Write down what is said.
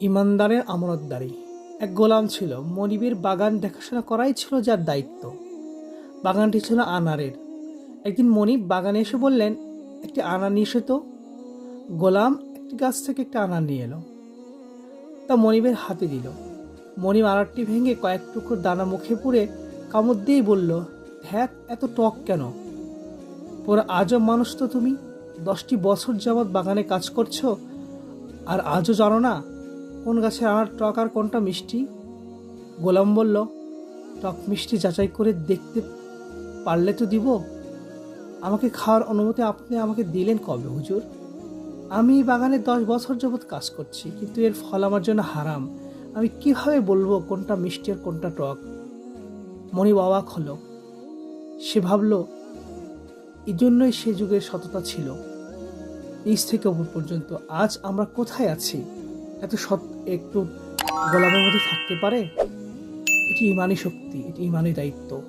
ইমানদারের আমানতদারি। এক গোলাম ছিল, মনিবের বাগান দেখাশোনা করাই ছিল যার দায়িত্ব। বাগানটি ছিল আনারের একদিন মনিব বাগানে এসে বললেন, একটি আনার নিয়ে এসো তো। গোলাম একটি গাছ থেকে একটা আনার নিয়ে এলো। তা মনিবের হাতে দিল। মনিব আনারটি ভেঙে কয়েক টুকরো দানা মুখে পুড়ে কামড় দিয়েই বলল হ্যাঁ এত টক কেন? পুরো আজও মানুষ তো তুমি। দশটি বছর যাবৎ বাগানে কাজ করছ, আর আজও জানো না কোন গাছে আনার টক আর কোনটা মিষ্টি? গোলাম বলল, টক মিষ্টি যাচাই করে দেখতে পারলে তো দিব। আমাকে খাওয়ার অনুমতি আপনি আমাকে দিলেন কবে, হুজুর? আমি বাগানে দশ বছর যাবৎ কাজ করছি, কিন্তু এর ফল আমার জন্য হারাম। আমি কীভাবে বলব কোনটা মিষ্টি আর কোনটা টক? মনি অবাক হলো। সে ভাবলো এই জন্যই সে যুগের সততা ছিল। নিচ থেকে উপর পর্যন্ত আজ আমরা কোথায় আছি? এত সৎ একটু গোলামের মধ্যে থাকতে পারে? এটি ইমানি শক্তি এটি ইমানই দায়িত্ব।